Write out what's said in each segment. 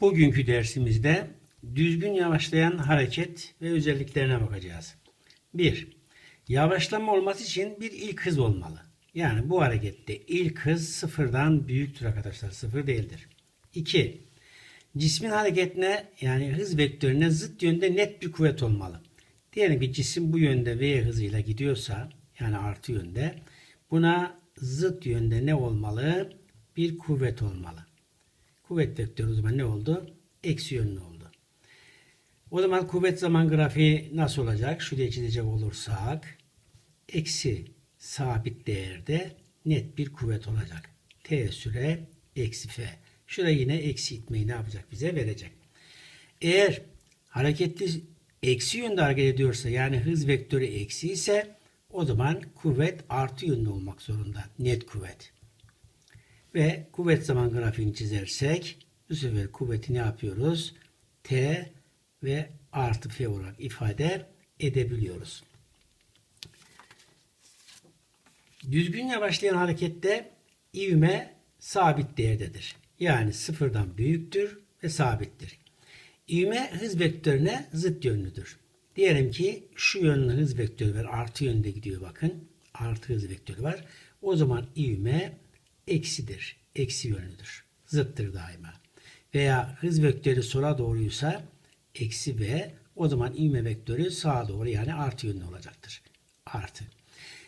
Bugünkü dersimizde düzgün yavaşlayan hareket ve özelliklerine bakacağız. 1. Yavaşlama olması için bir ilk hız olmalı. Yani bu harekette ilk hız sıfırdan büyüktür arkadaşlar. Sıfır değildir. 2. Cismin hareketine yani hız vektörüne zıt yönde net bir kuvvet olmalı. Diyelim ki cisim bu yönde v hızıyla gidiyorsa yani artı yönde buna zıt yönde ne olmalı? Bir kuvvet olmalı. Kuvvet vektörü o zaman ne oldu? Eksi yönlü oldu. O zaman kuvvet zaman grafiği nasıl olacak? Şuraya çizecek olursak eksi sabit değerde net bir kuvvet olacak. T süre eksi F. Şuraya yine eksi itmeyi ne yapacak? Bize verecek. Eğer hareketli eksi yönde hareket ediyorsa yani hız vektörü eksi ise o zaman kuvvet artı yönlü olmak zorunda. Net kuvvet. Ve kuvvet zaman grafiğini çizersek bu sefer kuvveti ne yapıyoruz? T ve artı F olarak ifade edebiliyoruz. Düzgün yavaşlayan harekette ivme sabit değerdedir. Yani sıfırdan büyüktür ve sabittir. İvme hız vektörüne zıt yönlüdür. Diyelim ki şu yönlü hız vektörü var. Artı yönde gidiyor bakın. Artı hız vektörü var. O zaman ivme eksidir. Eksi yönlüdür. Zıttır daima. Veya hız vektörü sola doğruysa eksi v o zaman ivme vektörü sağa doğru yani artı yönlü olacaktır. Artı.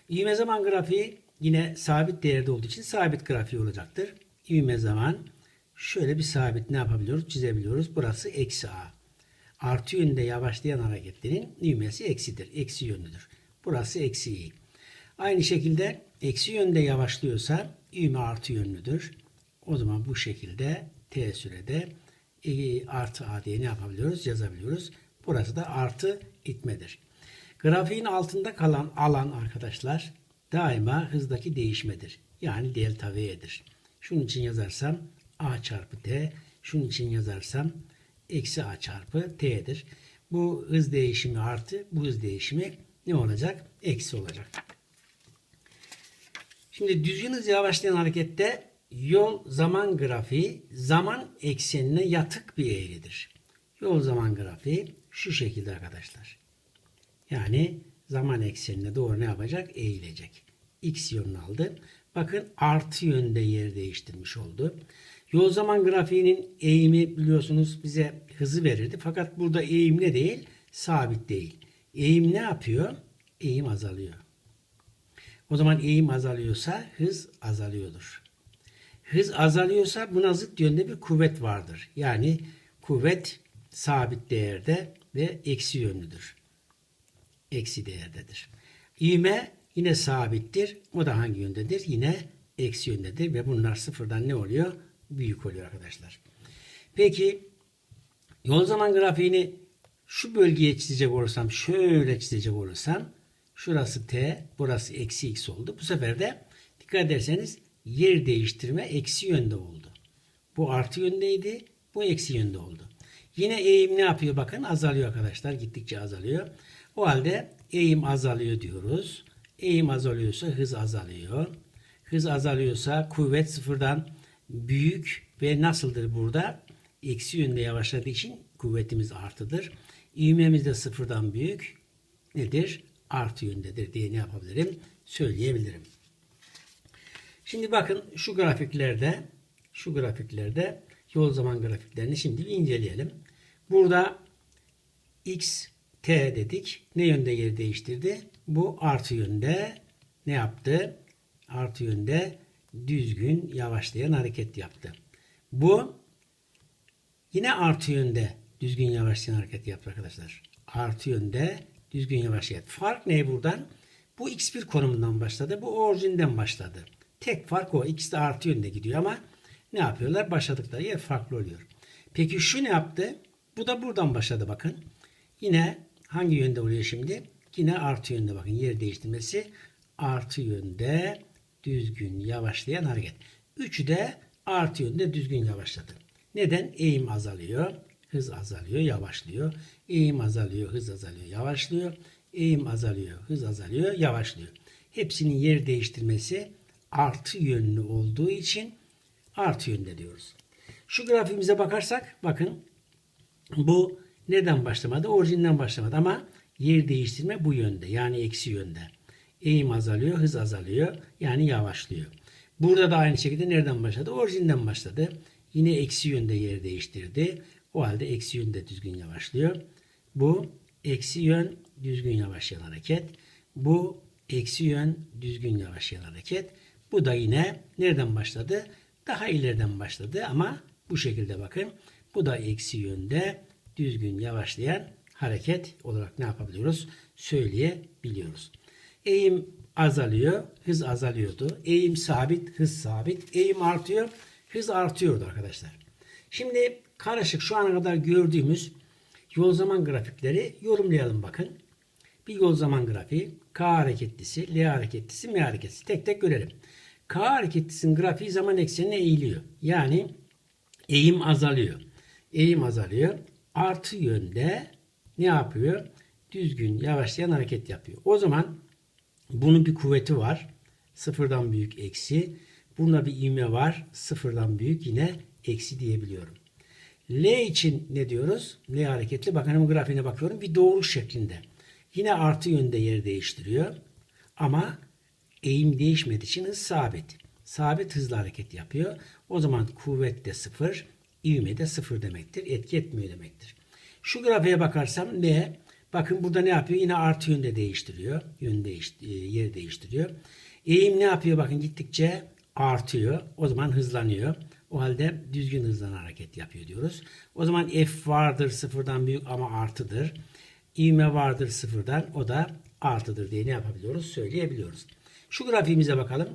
İvme zaman grafiği yine sabit değerde olduğu için sabit grafiği olacaktır. İvme zaman şöyle bir sabit ne yapabiliyoruz? Çizebiliyoruz. Burası eksi a. Artı yönde yavaşlayan hareketlerin ivmesi eksidir. Eksi yönlüdür. Burası eksi i. Aynı şekilde eksi yönde yavaşlıyorsa ivme artı yönlüdür. O zaman bu şekilde t sürede e, artı a diye ne yapabiliyoruz? Yazabiliyoruz. Burası da artı itmedir. Grafiğin altında kalan alan arkadaşlar daima hızdaki değişmedir. Yani delta v'dir. Şunun için yazarsam a çarpı t, şunun için yazarsam eksi a çarpı t'dir. Bu hız değişimi artı, bu hız değişimi ne olacak? Eksi olacak. Şimdi düzgün hız yavaşlayan harekette yol zaman grafiği zaman eksenine yatık bir eğridir. Yol zaman grafiği şu şekilde arkadaşlar. Yani zaman eksenine doğru ne yapacak? Eğilecek. X yönünü aldı. Bakın artı yönde yer değiştirmiş oldu. Yol zaman grafiğinin eğimi biliyorsunuz bize hızı verirdi. Fakat burada eğim ne değil? Sabit değil. Eğim ne yapıyor? Eğim azalıyor. O zaman eğim azalıyorsa hız azalıyordur. Hız azalıyorsa buna zıt yönde bir kuvvet vardır. Yani kuvvet sabit değerde ve eksi yönlüdür. Eksi değerdedir. İğme yine sabittir. O da hangi yöndedir? Yine eksi yöndedir ve bunlar sıfırdan ne oluyor? Büyük oluyor arkadaşlar. Peki yol zaman grafiğini şu bölgeye çizecek olursam, şöyle çizecek olursam şurası t, burası eksi x oldu. Bu sefer de dikkat ederseniz yer değiştirme eksi yönde oldu. Bu artı yöndeydi, bu eksi yönde oldu. Yine eğim ne yapıyor? Bakın azalıyor arkadaşlar. Gittikçe azalıyor. O halde eğim azalıyor diyoruz. Eğim azalıyorsa hız azalıyor. Hız azalıyorsa kuvvet sıfırdan büyük ve nasıldır burada? Eksi yönde yavaşladığı için kuvvetimiz artıdır. İvmemiz de sıfırdan büyük nedir? Artı yöndedir diye ne yapabilirim? Söyleyebilirim. Şimdi bakın şu grafiklerde şu grafiklerde yol zaman grafiklerini şimdi bir inceleyelim. Burada x t dedik. Ne yönde yer değiştirdi? Bu artı yönde ne yaptı? Artı yönde düzgün yavaşlayan hareket yaptı. Bu yine artı yönde düzgün yavaşlayan hareket yaptı arkadaşlar. Artı yönde düzgün yavaşlayan. Fark ne buradan? Bu x1 konumundan başladı. Bu orijinden başladı. Tek fark o. İkisi de artı yönde gidiyor ama ne yapıyorlar? Başladıkları yer farklı oluyor. Peki şu ne yaptı? Bu da buradan başladı bakın. Yine hangi yönde oluyor şimdi? Yine artı yönde bakın. Yer değiştirmesi artı yönde düzgün yavaşlayan hareket. Üçü de artı yönde düzgün yavaşladı. Neden? Eğim azalıyor. Hız azalıyor, yavaşlıyor. Eğim azalıyor, hız azalıyor, yavaşlıyor. Eğim azalıyor, hız azalıyor, yavaşlıyor. Hepsinin yer değiştirmesi artı yönlü olduğu için artı yönde diyoruz. Şu grafiğimize bakarsak bakın bu nereden başlamadı? Orijinden başlamadı ama yer değiştirme bu yönde. Yani eksi yönde. Eğim azalıyor, hız azalıyor. Yani yavaşlıyor. Burada da aynı şekilde nereden başladı? Orijinden başladı. Yine eksi yönde yer değiştirdi. O halde eksi yönde düzgün yavaşlıyor. Bu eksi yön düzgün yavaşlayan hareket. Bu eksi yön düzgün yavaşlayan hareket. Bu da yine nereden başladı? Daha ileriden başladı ama bu şekilde bakın. Bu da eksi yönde düzgün yavaşlayan hareket olarak ne yapabiliyoruz? Söyleyebiliyoruz. Eğim azalıyor, hız azalıyordu. Eğim sabit, hız sabit. Eğim artıyor, hız artıyordu arkadaşlar. Şimdi karışık şu ana kadar gördüğümüz yol zaman grafikleri yorumlayalım bakın. Bir yol zaman grafiği K hareketlisi, L hareketlisi, M hareketlisi. Tek tek görelim. K hareketlisinin grafiği zaman eksenine eğiliyor. Yani eğim azalıyor. Eğim azalıyor. Artı yönde ne yapıyor? Düzgün yavaşlayan hareket yapıyor. O zaman bunun bir kuvveti var. Sıfırdan büyük eksi. Bunda bir ivme var. Sıfırdan büyük yine eksi diyebiliyorum. L için ne diyoruz? L hareketli. Bakın hemen grafiğine bakıyorum. Bir doğru şeklinde. Yine artı yönde yer değiştiriyor. Ama eğim değişmediği için hız sabit. Sabit hızla hareket yapıyor. O zaman kuvvet de sıfır, ivme de sıfır demektir. Etki etmiyor demektir. Şu grafiğe bakarsam L bakın burada ne yapıyor? Yine artı yönde değiştiriyor. Yön değiş, e, yer değiştiriyor. Eğim ne yapıyor? Bakın gittikçe artıyor. O zaman hızlanıyor. O halde düzgün hızlanan hareket yapıyor diyoruz. O zaman F vardır sıfırdan büyük ama artıdır. İvme vardır sıfırdan o da artıdır diye ne yapabiliyoruz? Söyleyebiliyoruz. Şu grafiğimize bakalım.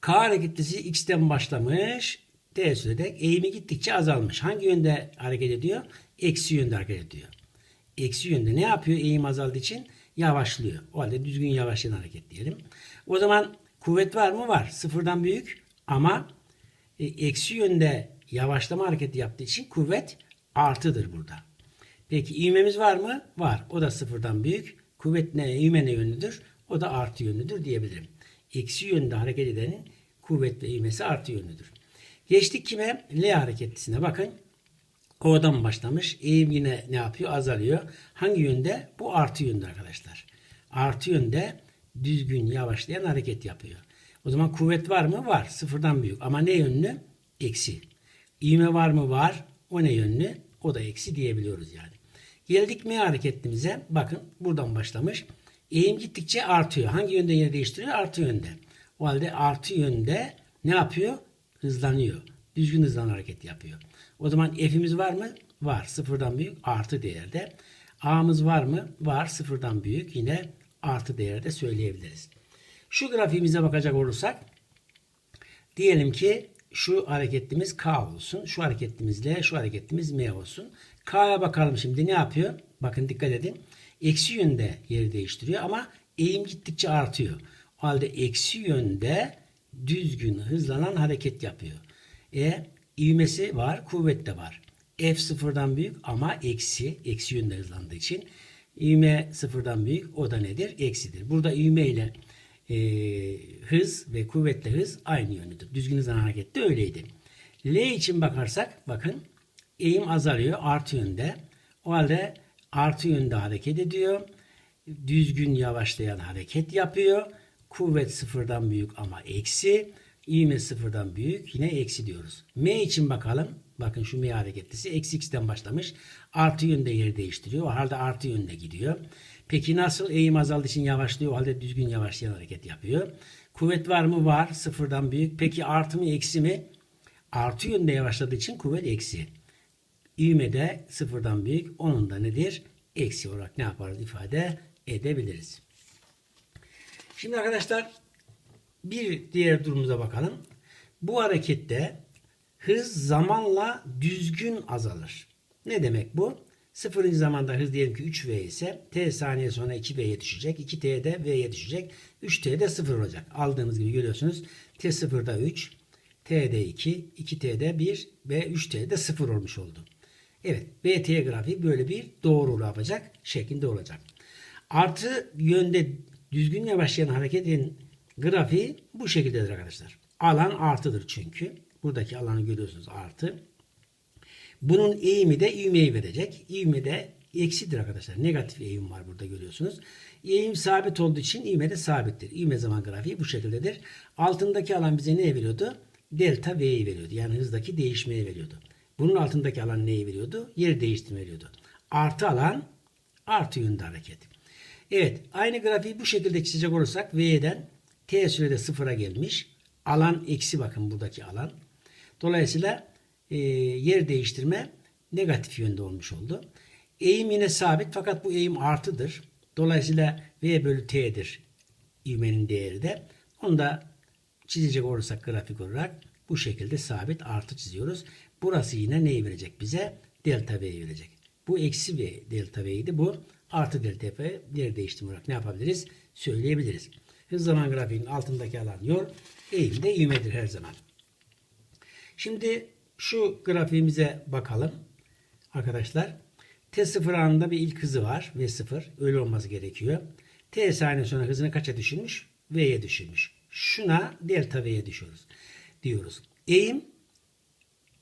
K hareketlisi X'ten başlamış. T sürede eğimi gittikçe azalmış. Hangi yönde hareket ediyor? Eksi yönde hareket ediyor. Eksi yönde ne yapıyor eğim azaldığı için? Yavaşlıyor. O halde düzgün yavaşlayan hareket diyelim. O zaman kuvvet var mı? Var. Sıfırdan büyük ama e, eksi yönde yavaşlama hareketi yaptığı için kuvvet artıdır burada. Peki ivmemiz var mı? Var. O da sıfırdan büyük. Kuvvet ne? İvme ne yönlüdür? O da artı yönlüdür diyebilirim. Eksi yönde hareket edenin kuvvet ve ivmesi artı yönlüdür. Geçtik kime? L hareketlisine bakın. O'dan başlamış. Eğim yine ne yapıyor? Azalıyor. Hangi yönde? Bu artı yönde arkadaşlar. Artı yönde düzgün yavaşlayan hareket yapıyor. O zaman kuvvet var mı? Var. Sıfırdan büyük. Ama ne yönlü? Eksi. İğme var mı? Var. O ne yönlü? O da eksi diyebiliyoruz yani. Geldik M hareketlimize. Bakın buradan başlamış. Eğim gittikçe artıyor. Hangi yönde yer değiştiriyor? Artı yönde. O halde artı yönde ne yapıyor? Hızlanıyor. Düzgün hızlan hareket yapıyor. O zaman F'imiz var mı? Var. Sıfırdan büyük artı değerde. A'mız var mı? Var. Sıfırdan büyük yine artı değerde söyleyebiliriz. Şu grafiğimize bakacak olursak diyelim ki şu hareketlimiz K olsun. Şu hareketlimiz L, şu hareketlimiz M olsun. K'ya bakalım şimdi ne yapıyor? Bakın dikkat edin. Eksi yönde yeri değiştiriyor ama eğim gittikçe artıyor. O halde eksi yönde düzgün hızlanan hareket yapıyor. E ivmesi var, kuvvet de var. F sıfırdan büyük ama eksi, eksi yönde hızlandığı için ivme sıfırdan büyük o da nedir? Eksidir. Burada ivme ile e, hız ve kuvvetle hız aynı yönlüdür. Düzgün hızlanan hareket de öyleydi. L için bakarsak bakın eğim azalıyor artı yönde. O halde artı yönde hareket ediyor. Düzgün yavaşlayan hareket yapıyor. Kuvvet sıfırdan büyük ama eksi. İğme sıfırdan büyük yine eksi diyoruz. M için bakalım. Bakın şu M hareketlisi eksi x'ten başlamış. Artı yönde yer değiştiriyor. O halde artı yönde gidiyor. Peki nasıl eğim azaldığı için yavaşlıyor? O halde düzgün yavaşlayan hareket yapıyor. Kuvvet var mı? Var. Sıfırdan büyük. Peki artı mı eksi mi? Artı yönde yavaşladığı için kuvvet eksi. İğme de sıfırdan büyük. Onun da nedir? Eksi olarak ne yaparız? ifade edebiliriz. Şimdi arkadaşlar bir diğer durumumuza bakalım. Bu harekette hız zamanla düzgün azalır. Ne demek bu? Sıfırıncı zamanda hız diyelim ki 3V ise t saniye sonra 2V'ye düşecek. 2T de V'ye düşecek. 3T de 0 olacak. Aldığımız gibi görüyorsunuz. T 0'da 3, T'de 2, 2T'de 1 ve 3T'de 0 olmuş oldu. Evet BT grafiği böyle bir doğrulu yapacak şeklinde olacak. Artı yönde düzgün yavaşlayan hareketin grafiği bu şekildedir arkadaşlar. Alan artıdır çünkü. Buradaki alanı görüyorsunuz artı. Bunun eğimi de ivmeyi verecek. İvme de eksidir arkadaşlar. Negatif eğim var burada görüyorsunuz. Eğim sabit olduğu için ivme de sabittir. İvme zaman grafiği bu şekildedir. Altındaki alan bize ne veriyordu? Delta V'yi veriyordu. Yani hızdaki değişmeyi veriyordu. Bunun altındaki alan neyi veriyordu? Yer değiştirme veriyordu. Artı alan artı yönde hareket. Evet aynı grafiği bu şekilde çizecek olursak V'den T sürede sıfıra gelmiş. Alan eksi bakın buradaki alan. Dolayısıyla e, yer değiştirme negatif yönde olmuş oldu. Eğim yine sabit fakat bu eğim artıdır. Dolayısıyla V bölü T'dir ivmenin değeri de. Onu da çizecek olursak grafik olarak bu şekilde sabit artı çiziyoruz. Burası yine neyi verecek bize? Delta V'yi verecek. Bu eksi V delta V'ydi. Bu artı delta V yer değiştirme olarak ne yapabiliriz? Söyleyebiliriz. Hız zaman grafiğinin altındaki alan yol. Eğim de ivmedir her zaman. Şimdi şu grafiğimize bakalım. Arkadaşlar T0 anında bir ilk hızı var. V0. Öyle olması gerekiyor. T saniye sonra hızını kaça düşürmüş? V'ye düşürmüş. Şuna delta V'ye düşüyoruz. Diyoruz. Eğim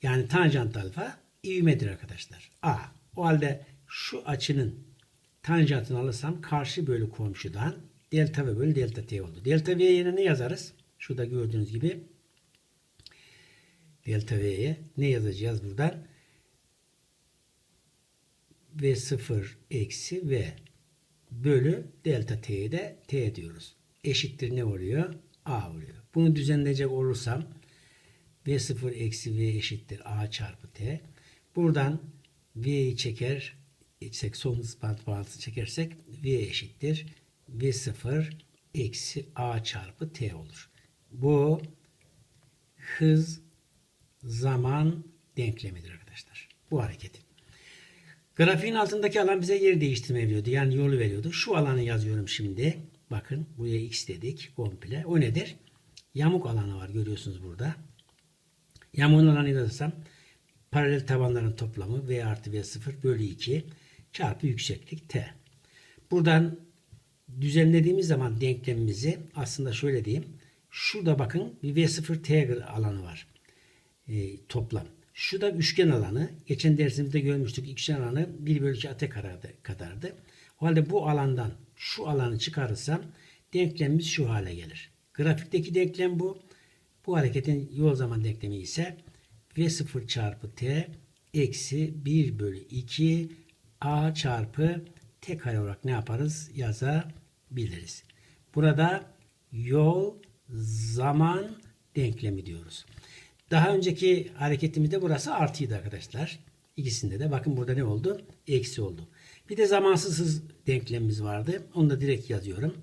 yani tanjant alfa ivmedir arkadaşlar. A. O halde şu açının tanjantını alırsam karşı bölü komşudan delta V bölü delta T oldu. Delta V yerine ne yazarız? Şurada gördüğünüz gibi delta V'ye ne yazacağız buradan? V0 eksi V bölü delta T'ye de T diyoruz. Eşittir ne oluyor? A oluyor. Bunu düzenleyecek olursam V0 eksi V eşittir A çarpı T. Buradan V'yi çeker, çek, son hız bağıntısı çekersek V eşittir. V0 eksi A çarpı T olur. Bu hız zaman denklemidir arkadaşlar. Bu hareketin. Grafiğin altındaki alan bize yer değiştirme veriyordu. Yani yolu veriyordu. Şu alanı yazıyorum şimdi. Bakın buraya x dedik komple. O nedir? Yamuk alanı var görüyorsunuz burada. Yamuğun alanı yazarsam paralel tabanların toplamı v artı v0 bölü 2 çarpı yükseklik t. Buradan düzenlediğimiz zaman denklemimizi aslında şöyle diyeyim. Şurada bakın bir v0 t alanı var. E, toplam. Şu da üçgen alanı. Geçen dersimizde görmüştük. Üçgen alanı 1 bölü 2 ate kadardı. O halde bu alandan şu alanı çıkarırsam denklemimiz şu hale gelir. Grafikteki denklem bu. Bu hareketin yol zaman denklemi ise V0 çarpı T eksi 1 bölü 2 A çarpı T kare olarak ne yaparız? Yazabiliriz. Burada yol zaman denklemi diyoruz. Daha önceki hareketimizde burası artıydı arkadaşlar. İkisinde de bakın burada ne oldu? Eksi oldu. Bir de zamansız hız denklemimiz vardı. Onu da direkt yazıyorum.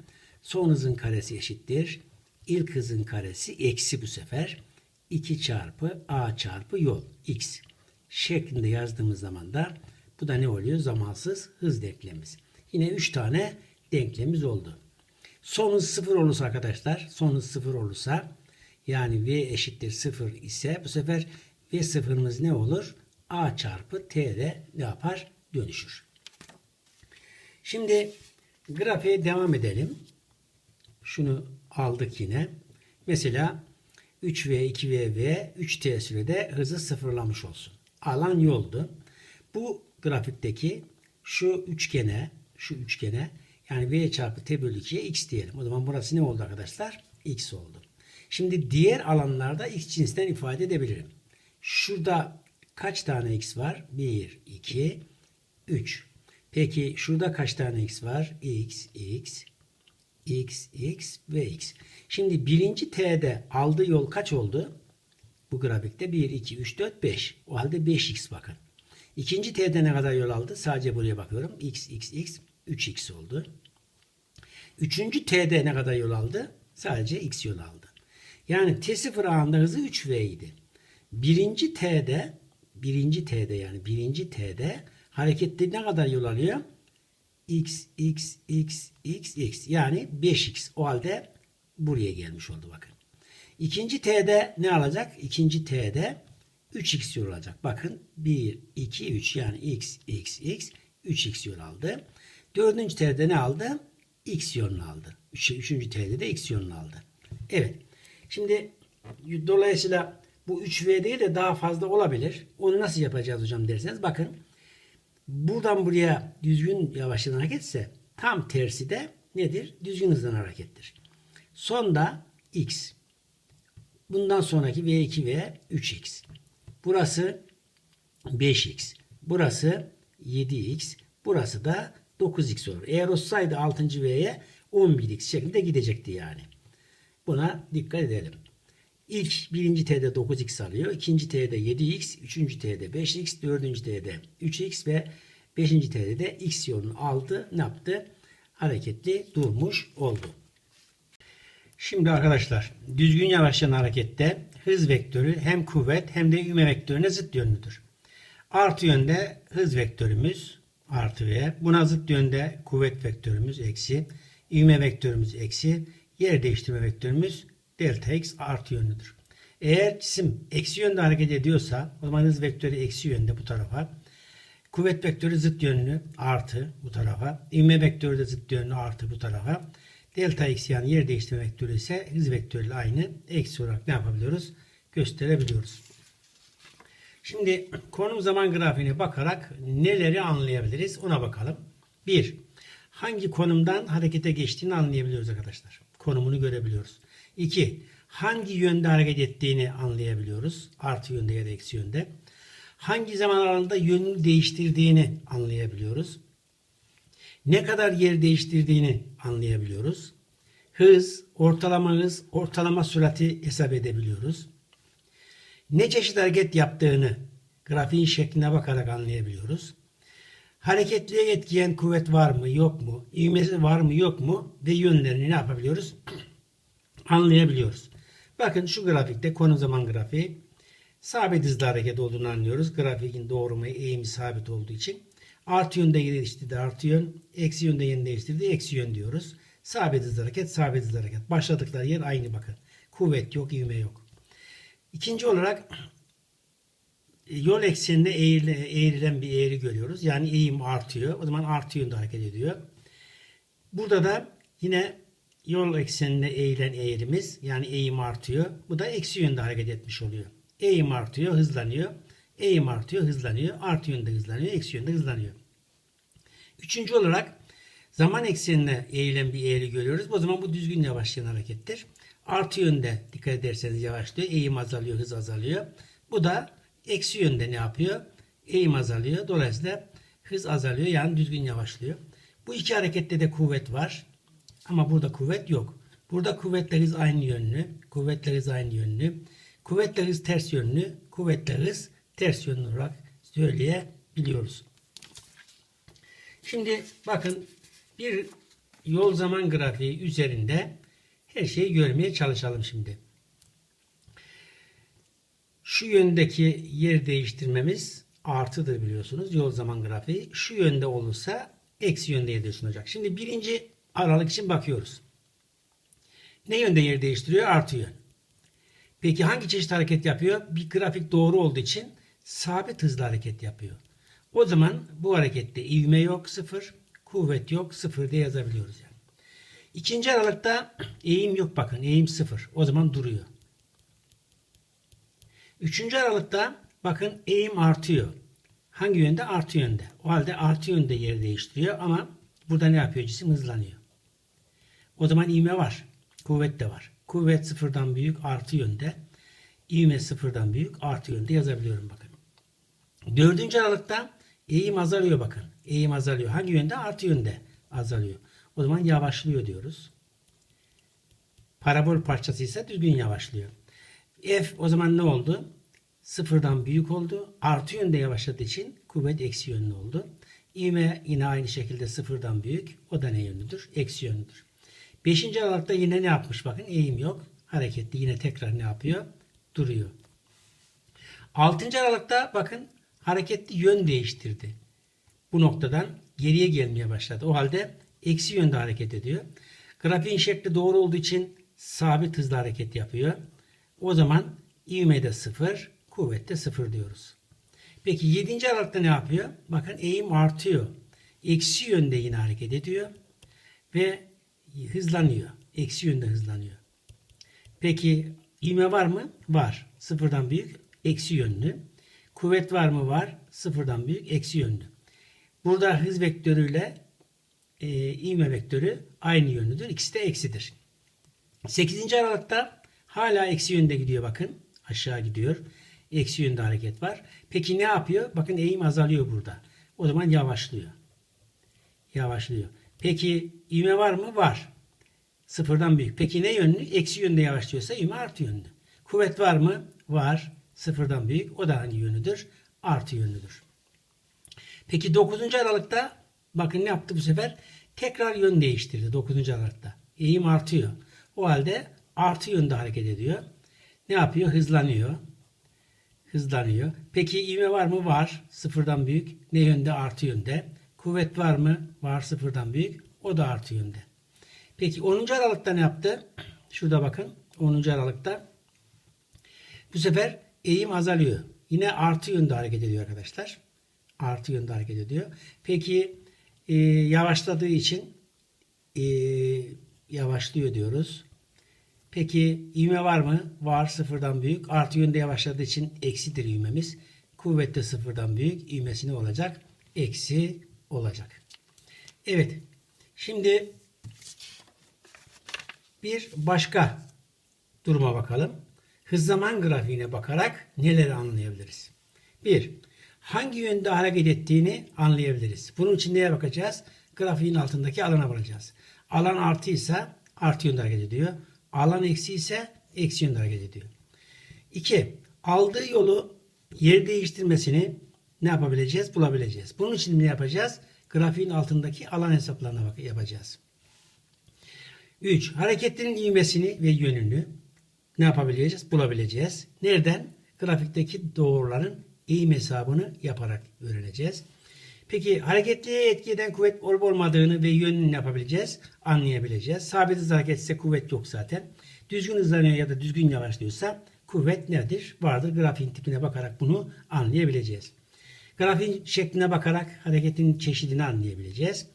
Son hızın karesi eşittir. İlk hızın karesi eksi bu sefer. 2 çarpı a çarpı yol x şeklinde yazdığımız zaman da bu da ne oluyor? Zamansız hız denklemimiz. Yine 3 tane denklemimiz oldu. Son hız 0 olursa arkadaşlar son hız 0 olursa yani v eşittir 0 ise bu sefer v sıfırımız ne olur? a çarpı t de ne yapar? Dönüşür. Şimdi grafiğe devam edelim. Şunu aldık yine. Mesela 3v, 2v ve 3t sürede hızı sıfırlamış olsun. Alan yoldu. Bu grafikteki şu üçgene, şu üçgene yani v çarpı t bölü 2'ye x diyelim. O zaman burası ne oldu arkadaşlar? x oldu. Şimdi diğer alanlarda x cinsinden ifade edebilirim. Şurada kaç tane x var? 1, 2, 3. Peki şurada kaç tane x var? x, x, x, x ve x. Şimdi birinci t'de aldığı yol kaç oldu? Bu grafikte 1, 2, 3, 4, 5. O halde 5x bakın. İkinci t'de ne kadar yol aldı? Sadece buraya bakıyorum. x, x, x, 3x oldu. Üçüncü t'de ne kadar yol aldı? Sadece x yol aldı. Yani T0 anında hızı 3V idi. Birinci T'de birinci T'de yani birinci T'de harekette ne kadar yol alıyor? X, X, X, X, X. Yani 5X. O halde buraya gelmiş oldu bakın. İkinci T'de ne alacak? İkinci T'de 3X yol alacak. Bakın 1, 2, 3 yani X, X, X 3X yol aldı. Dördüncü T'de ne aldı? X yolunu aldı. Üç, üçüncü T'de de X yolunu aldı. Evet. Şimdi dolayısıyla bu 3V değil de daha fazla olabilir. Onu nasıl yapacağız hocam derseniz bakın. Buradan buraya düzgün yavaşlanan hareketse tam tersi de nedir? Düzgün hızlanan harekettir. Sonda x. Bundan sonraki V2 ve 3x. Burası 5x. Burası 7x. Burası da 9x olur. Eğer olsaydı 6. V'ye 11x şeklinde gidecekti yani. Buna dikkat edelim. İlk birinci T'de 9x alıyor. ikinci T'de 7x. Üçüncü T'de 5x. Dördüncü T'de 3x ve beşinci T'de de x yolunu aldı. Ne yaptı? Hareketli durmuş oldu. Şimdi arkadaşlar düzgün yavaşlayan harekette hız vektörü hem kuvvet hem de ivme vektörüne zıt yönlüdür. Artı yönde hız vektörümüz artı v. Buna zıt yönde kuvvet vektörümüz eksi. ivme vektörümüz eksi. Yer değiştirme vektörümüz delta x artı yönlüdür. Eğer cisim eksi yönde hareket ediyorsa o zaman hız vektörü eksi yönde bu tarafa. Kuvvet vektörü zıt yönlü artı bu tarafa. İvme vektörü de zıt yönlü artı bu tarafa. Delta x yani yer değiştirme vektörü ise hız vektörüyle aynı. Eksi olarak ne yapabiliyoruz? Gösterebiliyoruz. Şimdi konum zaman grafiğine bakarak neleri anlayabiliriz ona bakalım. 1. Hangi konumdan harekete geçtiğini anlayabiliyoruz arkadaşlar. Konumunu görebiliyoruz. 2. Hangi yönde hareket ettiğini anlayabiliyoruz. Artı yönde ya da eksi yönde. Hangi zaman aralığında yönünü değiştirdiğini anlayabiliyoruz. Ne kadar yer değiştirdiğini anlayabiliyoruz. Hız, ortalama hız, ortalama sürati hesap edebiliyoruz. Ne çeşit hareket yaptığını grafiğin şekline bakarak anlayabiliyoruz. Hareketliğe etkileyen kuvvet var mı yok mu? İvmesi var mı yok mu? Ve yönlerini ne yapabiliyoruz? Anlayabiliyoruz. Bakın şu grafikte konu zaman grafiği sabit hızlı hareket olduğunu anlıyoruz. Grafiğin doğrulma eğimi sabit olduğu için. Artı yönde değiştirdi artı yön. Eksi yönde yeni değiştirdi eksi yön diyoruz. Sabit hızlı hareket sabit hızlı hareket. Başladıkları yer aynı bakın. Kuvvet yok ivme yok. İkinci olarak yol ekseninde eğrile, eğrilen bir eğri görüyoruz. Yani eğim artıyor. O zaman artı yönde hareket ediyor. Burada da yine yol ekseninde eğilen eğrimiz yani eğim artıyor. Bu da eksi yönde hareket etmiş oluyor. Eğim artıyor, hızlanıyor. Eğim artıyor, hızlanıyor. Artı yönde hızlanıyor, eksi yönde hızlanıyor. Üçüncü olarak zaman eksenine eğilen bir eğri görüyoruz. O zaman bu düzgün yavaşlayan harekettir. Artı yönde dikkat ederseniz yavaşlıyor. Eğim azalıyor, hız azalıyor. Bu da eksi yönde ne yapıyor? Eğim azalıyor. Dolayısıyla hız azalıyor. Yani düzgün yavaşlıyor. Bu iki harekette de kuvvet var. Ama burada kuvvet yok. Burada kuvvetle hız aynı yönlü. Kuvvetle hız aynı yönlü. Kuvvetle hız ters yönlü. Kuvvetle hız ters yönlü olarak söyleyebiliyoruz. Şimdi bakın bir yol zaman grafiği üzerinde her şeyi görmeye çalışalım şimdi. Şu yöndeki yer değiştirmemiz artıdır biliyorsunuz yol zaman grafiği. Şu yönde olursa eksi yönde yer değiştirecek. Şimdi birinci aralık için bakıyoruz. Ne yönde yer değiştiriyor? Artı yön. Peki hangi çeşit hareket yapıyor? Bir grafik doğru olduğu için sabit hızlı hareket yapıyor. O zaman bu harekette ivme yok sıfır, kuvvet yok sıfır diye yazabiliyoruz yani. İkinci aralıkta eğim yok bakın eğim sıfır. O zaman duruyor. Üçüncü aralıkta bakın eğim artıyor. Hangi yönde? Artı yönde. O halde artı yönde yer değiştiriyor ama burada ne yapıyor? Cisim hızlanıyor. O zaman ivme var. Kuvvet de var. Kuvvet sıfırdan büyük artı yönde. İvme sıfırdan büyük artı yönde yazabiliyorum bakın. Dördüncü aralıkta eğim azalıyor bakın. Eğim azalıyor. Hangi yönde? Artı yönde azalıyor. O zaman yavaşlıyor diyoruz. Parabol parçası ise düzgün yavaşlıyor. F o zaman ne oldu? Sıfırdan büyük oldu. Artı yönde yavaşladığı için kuvvet eksi yönlü oldu. İvme yine aynı şekilde sıfırdan büyük. O da ne yönlüdür? Eksi yönlüdür. Beşinci aralıkta yine ne yapmış? Bakın eğim yok. Hareketli yine tekrar ne yapıyor? Duruyor. Altıncı aralıkta bakın hareketli yön değiştirdi. Bu noktadan geriye gelmeye başladı. O halde eksi yönde hareket ediyor. Grafiğin şekli doğru olduğu için sabit hızla hareket yapıyor. O zaman ivme de sıfır, kuvvet de sıfır diyoruz. Peki 7. aralıkta ne yapıyor? Bakın eğim artıyor. Eksi yönde yine hareket ediyor. Ve hızlanıyor. Eksi yönde hızlanıyor. Peki İğme var mı? Var. Sıfırdan büyük eksi yönlü. Kuvvet var mı? Var. Sıfırdan büyük eksi yönlü. Burada hız vektörüyle e, ivme vektörü aynı yönlüdür. İkisi de eksidir. 8. aralıkta hala eksi yönde gidiyor bakın. Aşağı gidiyor. Eksi yönde hareket var. Peki ne yapıyor? Bakın eğim azalıyor burada. O zaman yavaşlıyor. Yavaşlıyor. Peki ivme var mı? Var. Sıfırdan büyük. Peki ne yönlü? Eksi yönde yavaşlıyorsa ivme artı yönlü. Kuvvet var mı? Var. Sıfırdan büyük. O da hangi yönlüdür? Artı yönlüdür. Peki 9. aralıkta bakın ne yaptı bu sefer? Tekrar yön değiştirdi 9. aralıkta. Eğim artıyor. O halde artı yönde hareket ediyor. Ne yapıyor? Hızlanıyor. Hızlanıyor. Peki ivme var mı? Var. Sıfırdan büyük. Ne yönde? Artı yönde. Kuvvet var mı? Var. Sıfırdan büyük. O da artı yönde. Peki 10. aralıkta ne yaptı? Şurada bakın. 10. aralıkta bu sefer eğim azalıyor. Yine artı yönde hareket ediyor arkadaşlar. Artı yönde hareket ediyor. Peki e, yavaşladığı için e, yavaşlıyor diyoruz. Peki ivme var mı? Var sıfırdan büyük. Artı yönde yavaşladığı için eksidir ivmemiz. Kuvvette sıfırdan büyük. İvmesi ne olacak? Eksi olacak. Evet. Şimdi bir başka duruma bakalım. Hız zaman grafiğine bakarak neleri anlayabiliriz? Bir, hangi yönde hareket ettiğini anlayabiliriz. Bunun için neye bakacağız? Grafiğin altındaki alana bakacağız. Alan artıysa artı yönde hareket ediyor. Alan eksi ise eksi yönde hareket ediyor. İki, aldığı yolu yer değiştirmesini ne yapabileceğiz? Bulabileceğiz. Bunun için ne yapacağız? Grafiğin altındaki alan hesaplarına bak yapacağız. 3. Hareketlerin ivmesini ve yönünü ne yapabileceğiz? Bulabileceğiz. Nereden? Grafikteki doğruların eğim hesabını yaparak öğreneceğiz. Peki hareketliğe etki eden kuvvet olup olmadığını ve yönünü yapabileceğiz? Anlayabileceğiz. Sabit hız hareket kuvvet yok zaten. Düzgün hızlanıyor ya da düzgün yavaşlıyorsa kuvvet nedir? Vardır. Grafiğin tipine bakarak bunu anlayabileceğiz. Grafiğin şekline bakarak hareketin çeşidini anlayabileceğiz.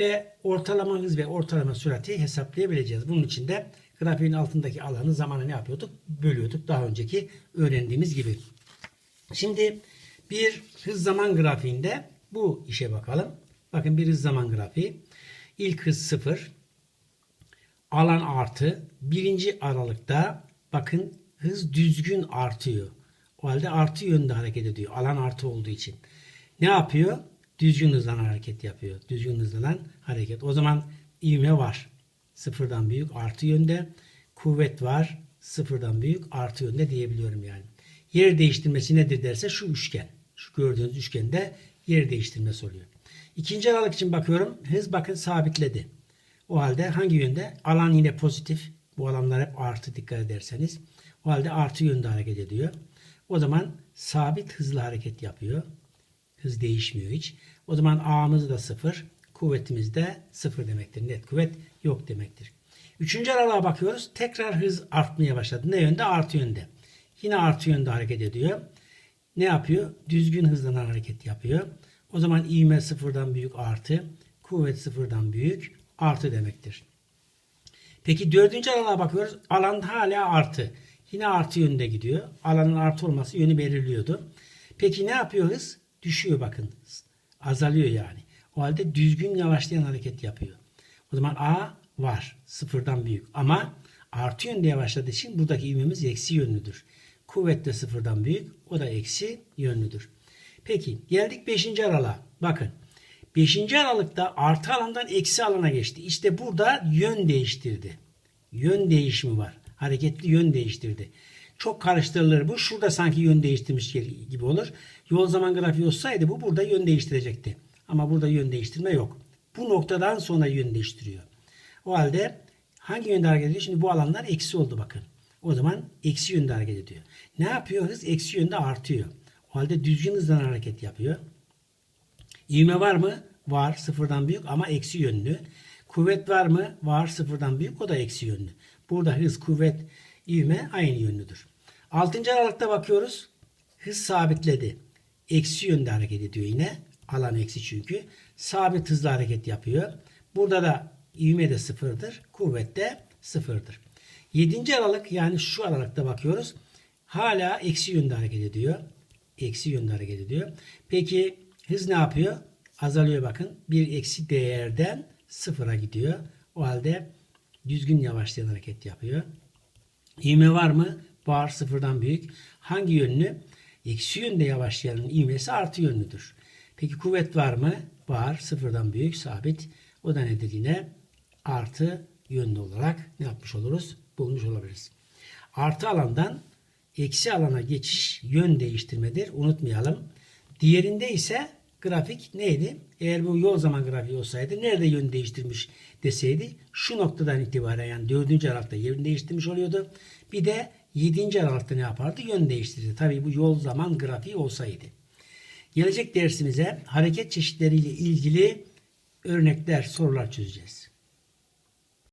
Ve ortalama hız ve ortalama sürati hesaplayabileceğiz. Bunun için de grafiğin altındaki alanı zamanı ne yapıyorduk? Bölüyorduk daha önceki öğrendiğimiz gibi. Şimdi bir hız zaman grafiğinde bu işe bakalım. Bakın bir hız zaman grafiği. İlk hız 0. Alan artı. Birinci aralıkta bakın hız düzgün artıyor. O halde artı yönde hareket ediyor. Alan artı olduğu için. Ne yapıyor? Düzgün hızlanan hareket yapıyor. Düzgün hızlanan hareket. O zaman ivme var. Sıfırdan büyük artı yönde. Kuvvet var. Sıfırdan büyük artı yönde diyebiliyorum yani. Yer değiştirmesi nedir derse şu üçgen. Şu gördüğünüz üçgende yer değiştirmesi oluyor. İkinci aralık için bakıyorum. Hız bakın sabitledi. O halde hangi yönde? Alan yine pozitif. Bu alanlar hep artı dikkat ederseniz. O halde artı yönde hareket ediyor. O zaman sabit hızlı hareket yapıyor. Hız değişmiyor hiç. O zaman A'mız da sıfır. Kuvvetimiz de sıfır demektir. Net kuvvet yok demektir. Üçüncü aralığa bakıyoruz. Tekrar hız artmaya başladı. Ne yönde? Artı yönde. Yine artı yönde hareket ediyor. Ne yapıyor? Düzgün hızlanan hareket yapıyor. O zaman ivme sıfırdan büyük artı. Kuvvet sıfırdan büyük artı demektir. Peki dördüncü aralığa bakıyoruz. Alan hala artı. Yine artı yönde gidiyor. Alanın artı olması yönü belirliyordu. Peki ne yapıyoruz? Düşüyor bakın. Azalıyor yani. O halde düzgün yavaşlayan hareket yapıyor. O zaman A var. Sıfırdan büyük. Ama artı yönde yavaşladığı için buradaki ivmemiz eksi yönlüdür. Kuvvet de sıfırdan büyük. O da eksi yönlüdür. Peki geldik 5. aralığa. Bakın. 5. aralıkta artı alandan eksi alana geçti. İşte burada yön değiştirdi. Yön değişimi var. Hareketli yön değiştirdi. Çok karıştırılır bu. Şurada sanki yön değiştirmiş gibi olur. Yol zaman grafiği olsaydı bu burada yön değiştirecekti. Ama burada yön değiştirme yok. Bu noktadan sonra yön değiştiriyor. O halde hangi yönde hareket ediyor? Şimdi bu alanlar eksi oldu bakın. O zaman eksi yönde hareket ediyor. Ne yapıyor? Hız eksi yönde artıyor. O halde düzgün hızdan hareket yapıyor. İvme var mı? Var. Sıfırdan büyük ama eksi yönlü. Kuvvet var mı? Var. Sıfırdan büyük. O da eksi yönlü. Burada hız, kuvvet, ivme aynı yönlüdür. Altıncı aralıkta bakıyoruz. Hız sabitledi. Eksi yönde hareket ediyor yine. Alan eksi çünkü. Sabit hızla hareket yapıyor. Burada da ivme de sıfırdır. Kuvvet de sıfırdır. 7. aralık yani şu aralıkta bakıyoruz. Hala eksi yönde hareket ediyor. Eksi yönde hareket ediyor. Peki hız ne yapıyor? Azalıyor bakın. Bir eksi değerden sıfıra gidiyor. O halde düzgün yavaşlayan hareket yapıyor. İğme var mı? Var sıfırdan büyük. Hangi yönlü? Eksi yönde yavaşlayanın ivmesi artı yönlüdür. Peki kuvvet var mı? Var sıfırdan büyük sabit. O da nedir yine? Artı yönlü olarak ne yapmış oluruz? Bulmuş olabiliriz. Artı alandan eksi alana geçiş yön değiştirmedir. Unutmayalım. Diğerinde ise grafik neydi? Eğer bu yol zaman grafiği olsaydı nerede yön değiştirmiş deseydi şu noktadan itibaren yani 4. aralıkta yön değiştirmiş oluyordu. Bir de 7. aralıkta ne yapardı? Yön değiştirirdi. Tabii bu yol zaman grafiği olsaydı. Gelecek dersimize hareket çeşitleriyle ilgili örnekler, sorular çözeceğiz.